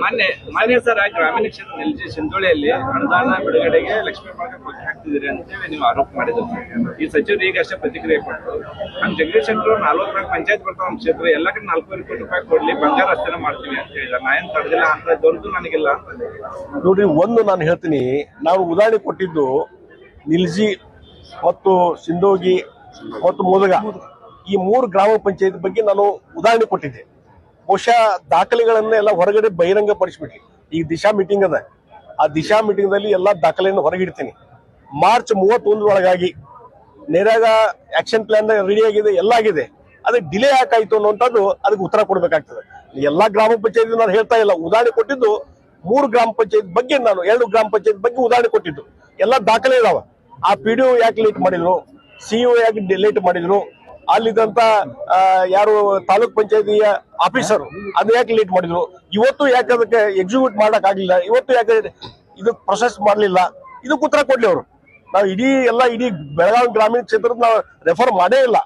ಮೊನ್ನೆ ಮೊನ್ನೆ ಸರ್ ಗ್ರಾಮೀಣ ಕ್ಷೇತ್ರ ನಿಲ್ಜಿ ಸಿಂಧೋಳಿಯಲ್ಲಿ ಅನುದಾನ ಬಿಡುಗಡೆಗೆ ಲಕ್ಷ್ಮೀ ಪಾರ್ಕ್ ಕೊಟ್ಟು ಹಾಕ್ತಿದ್ದೀರಿ ಅಂತೇಳಿ ನೀವು ಆರೋಪ ಮಾಡಿದ್ರು ಈ ಸಚಿವರು ಈಗ ಅಷ್ಟೇ ಪ್ರತಿಕ್ರಿಯೆ ಕೊಟ್ಟರು. ನಮ್ಮ ಜಗದೀಶ್ ಶೆಟ್ಟರು ನಲ್ವತ್ತು ಪಂಚಾಯತ್ ಬರ್ತಾವ ನಮ್ಮ ಕ್ಷೇತ್ರ. ಎಲ್ಲ ಕಡೆ ನಾಲ್ಕೂವರೆ ಕೋಟಿ ರೂಪಾಯಿ ಕೊಡ್ಲಿ ಬಂಗಾರ ಅಷ್ಟೇ ಮಾಡ್ತೀವಿ ಅಂತ ಹೇಳಿದ ನಾ ಏನ್ ತಡೆದಿಲ್ಲ ಅಂತ ದೊಡ್ಡದು ನನಗಿಲ್ಲ ಅಂತ ನೋಡ್ರಿ ಒಂದು ನಾನು ಹೇಳ್ತೀನಿ. ನಾವು ಉದಾಹರಣೆ ಕೊಟ್ಟಿದ್ದು ನಿಲ್ಜಿ ಮತ್ತು ಸಿಂಧೋಗಿ ಮತ್ತು ಮುದಗ. ಈ ಮೂರು ಗ್ರಾಮ ಪಂಚಾಯತ್ ಬಗ್ಗೆ ನಾನು ಉದಾಹರಣೆ ಕೊಟ್ಟಿದ್ದೆ. ಬಹುಶಃ ದಾಖಲೆಗಳನ್ನೆಲ್ಲ ಹೊರಗಡೆ ಬಹಿರಂಗ ಪಡಿಸ್ಬಿಟ್ರಿ ಈ ದಿಶಾ ಮೀಟಿಂಗ್ ಅದ. ಆ ದಿಶಾ ಮೀಟಿಂಗ್ನಲ್ಲಿ ಎಲ್ಲಾ ದಾಖಲೆಯನ್ನು ಹೊರಗಿಡ್ತೀನಿ. ಮಾರ್ಚ್ ಮೂವತ್ತೊಂದರೊಳಗಾಗಿ ನೇರಾಗ ಆಕ್ಷನ್ ಪ್ಲಾನ್ ರೆಡಿ ಆಗಿದೆ, ಎಲ್ಲ ಆಗಿದೆ. ಅದಕ್ಕೆ ಡಿಲೇ ಯಾಕಾಯ್ತು ಅನ್ನುವಂಥದ್ದು ಅದಕ್ಕೆ ಉತ್ತರ ಕೊಡ್ಬೇಕಾಗ್ತದೆ. ಎಲ್ಲಾ ಗ್ರಾಮ ಪಂಚಾಯತ್ ನಾನು ಹೇಳ್ತಾ ಇಲ್ಲ, ಉದಾಹರಣೆ ಕೊಟ್ಟಿದ್ದು ಮೂರು ಗ್ರಾಮ ಪಂಚಾಯತ್ ಬಗ್ಗೆ ನಾನು, ಎರಡು ಗ್ರಾಮ ಪಂಚಾಯತ್ ಬಗ್ಗೆ ಉದಾಹರಣೆ ಕೊಟ್ಟಿದ್ದು. ಎಲ್ಲ ದಾಖಲೆ ಇದಾವ. ಆ ಪಿ ಡಿ ಯಾಕೆ ಲೇಟ್ ಮಾಡಿದ್ರು? ಸಿಇಒ ಯಾಕೆ ಲೇಟ್ ಮಾಡಿದ್ರು? ಅಲ್ಲಿದ್ದಂತ ಯಾರು ತಾಲೂಕ್ ಪಂಚಾಯತಿಯ ಆಫೀಸರ್ ಅದು ಯಾಕೆ ಲೇಟ್ ಮಾಡಿದ್ರು? ಇವತ್ತು ಯಾಕೆ ಅದಕ್ಕೆ ಎಕ್ಸಿಕ್ಯೂಟ್ ಮಾಡಕ್ ಆಗಿಲ್ಲ ಇವತ್ತು ಯಾಕೆ ಇದು ಪ್ರೊಸೆಸ್ ಮಾಡಲಿಲ್ಲ? ಇದಕ್ಕೆ ಉತ್ತರ ಕೊಡ್ಲಿ ಅವರು. ನಾವು ಇಡೀ ಎಲ್ಲ ಇಡೀ ಬೆಳಗಾವಿ ಗ್ರಾಮೀಣ ಕ್ಷೇತ್ರದ ನಾವು ರೆಫರ್ ಮಾಡೇ ಇಲ್ಲ.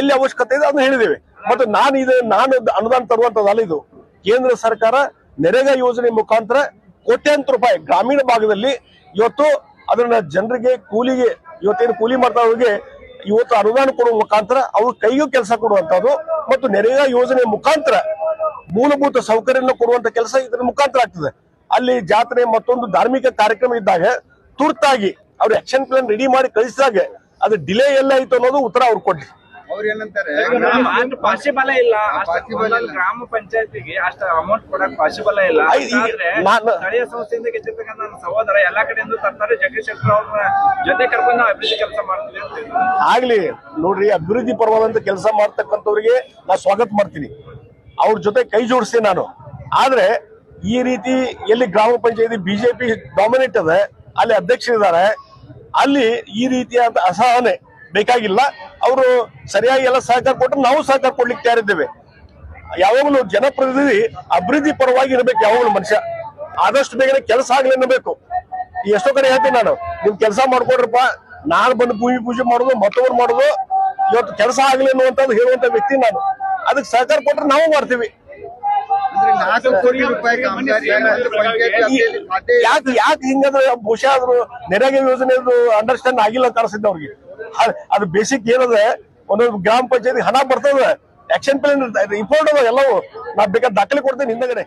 ಎಲ್ಲಿ ಅವಶ್ಯಕತೆ ಇದೆ ಅದನ್ನ ಹೇಳಿದ್ದೇವೆ. ಮತ್ತು ನಾನು ಇದು, ನಾನು ಅನುದಾನ ತರುವಂತದ್ದಲ್ಲ ಇದು. ಕೇಂದ್ರ ಸರ್ಕಾರ ನೆರೆಗಾ ಯೋಜನೆ ಮುಖಾಂತರ ಕೋಟ್ಯಾಂತರ ರೂಪಾಯಿ ಗ್ರಾಮೀಣ ಭಾಗದಲ್ಲಿ ಇವತ್ತು ಅದನ್ನ ಜನರಿಗೆ, ಕೂಲಿಗೆ, ಇವತ್ತೇನು ಕೂಲಿ ಮಾಡ್ತಾವ್ರಿಗೆ ಇವತ್ತು ಅನುದಾನ ಕೊಡುವ ಮುಖಾಂತರ ಅವ್ರ ಕೈಗೂ ಕೆಲಸ ಕೊಡುವಂತದ್ದು ಮತ್ತು ನೆರೆಯ ಯೋಜನೆ ಮುಖಾಂತರ ಮೂಲಭೂತ ಸೌಕರ್ಯನ ಕೊಡುವಂತ ಕೆಲಸ ಇದರ ಮುಖಾಂತರ ಆಗ್ತದೆ. ಅಲ್ಲಿ ಜಾತ್ರೆ ಮತ್ತೊಂದು ಧಾರ್ಮಿಕ ಕಾರ್ಯಕ್ರಮ ಇದ್ದಾಗ ತುರ್ತಾಗಿ ಅವ್ರ ಆಕ್ಷನ್ ಪ್ಲಾನ್ ರೆಡಿ ಮಾಡಿ ಕಳಿಸಿದಾಗ ಅದು ಡಿಲೇ ಎಲ್ಲ ಆಯ್ತು ಅನ್ನೋದು ಉತ್ತರ ಅವ್ರು ಕೊಡ್ಲಿ ಅವ್ರು ಏನಂತಾರೆ ಪಾಸಿಬಲ್ ಇಲ್ಲ. ಗ್ರಾಮ ಪಂಚಾಯತಿಗೆ ಅಷ್ಟು ಅಮೌಂಟ್ ಕೊಡಕ್ ಪಾಸಿಬಲ್ ಇಲ್ಲ. ಆದ್ರೆ ನಾನು- ಸ್ಥಳೀಯ ಸಂಸ್ಥೆಯಿಂದ ಗೆದ್ದಿರ್ತಕ್ಕಂಥ ನನ್ನ ಸಹೋದರ ಎಲ್ಲಾ ಕಡೆಯಿಂದ ತರ್ತಾರೆ. ಜಗದೀಶ್ ಶೆಟ್ಟರ್ ಅವ್ರ ಜೊತೆ ಕರ್ಕೊಂಡು ನಾವು ಅಭಿವೃದ್ಧಿ ಕೆಲಸ ಮಾಡ್ತೀವಿ ಅಂತ. ಆಗ್ಲಿ ನೋಡ್ರಿ ಅಭಿವೃದ್ಧಿ ಪರವಾದಂತ ಕೆಲಸ ಮಾಡ್ತಕ್ಕಂಥವ್ರಿಗೆ ನಾ ಸ್ವಾಗತ ಮಾಡ್ತೀನಿ. ಅವ್ರ ಜೊತೆ ಕೈ ಜೋಡಿಸ್ತೀನಿ ನಾನು. ಆದ್ರೆ ಈ ರೀತಿ ಎಲ್ಲಿ ಗ್ರಾಮ ಪಂಚಾಯತಿ ಬಿಜೆಪಿ ಡಾಮಿನೇಟ್ ಅದ ಅಲ್ಲಿ ಅಧ್ಯಕ್ಷರಿದ್ದಾರೆ ಅಲ್ಲಿ ಈ ರೀತಿಯಾದ ಅಸಹನೆ ಬೇಕಾಗಿಲ್ಲ. ಅವರು ಸರಿಯಾಗಿ ಎಲ್ಲ ಸಹಕಾರ ಕೊಟ್ಟರೆ ನಾವು ಸಹಕಾರ ಕೊಡ್ಲಿಕ್ಕೆ ತಯಾರಿದ್ದೇವೆ. ಯಾವಾಗಲೂ ಜನಪ್ರತಿನಿಧಿ ಅಭಿವೃದ್ಧಿ ಪರವಾಗಿ ಇರಬೇಕು ಯಾವಾಗಲೂ ಮನುಷ್ಯ. ಆದಷ್ಟು ಬೇಗನೆ ಕೆಲಸ ಆಗ್ಲಿ ಅನ್ನಬೇಕು. ಎಷ್ಟೋ ಕಡೆ ಹೇಳ್ತೀನಿ ನಾನು ನಿಮ್ ಕೆಲಸ ಮಾಡ್ಕೊಡ್ರಪ್ಪ ನಾನು ಬಂದು ಭೂಮಿ ಪೂಜೆ ಮಾಡೋದು ಮತ್ತೊಬ್ರು ಮಾಡೋದು ಇವತ್ತು ಕೆಲಸ ಆಗ್ಲಿ ಅನ್ನುವಂಥದ್ದು ಹೇಳುವಂತ ವ್ಯಕ್ತಿ ನಾನು. ಅದಕ್ಕೆ ಸಹಕಾರ ಕೊಟ್ರೆ ನಾವು ಮಾಡ್ತೀವಿ. ಯಾಕೆ ಯಾಕೆ ಹಿಂಗಂದ್ರೆ ಬಹುಶಃ ಆದ್ರೂ ನೆರೆಗೆ ಯೋಜನೆ ಅಂಡರ್ಸ್ಟ್ಯಾಂಡ್ ಆಗಿಲ್ಲ ಅಂತ ಅನ್ಸಿದ್ದೆ ಅವ್ರಿಗೆ. ಅದ್- ಬೇಸಿಕ್ ಏನದ ಒಂದೊಂದು ಗ್ರಾಮ ಪಂಚಾಯತಿ ಹಣ ಬರ್ತದ. ಆಕ್ಷನ್ ಪ್ಲಾನ್ ಅದ ಎಲ್ಲವೂ. ನಾ ಬೇಕಾದ ದಾಖಲೆ ಕೊಡ್ತೇನೆ ಹಿಂದಗಡೆ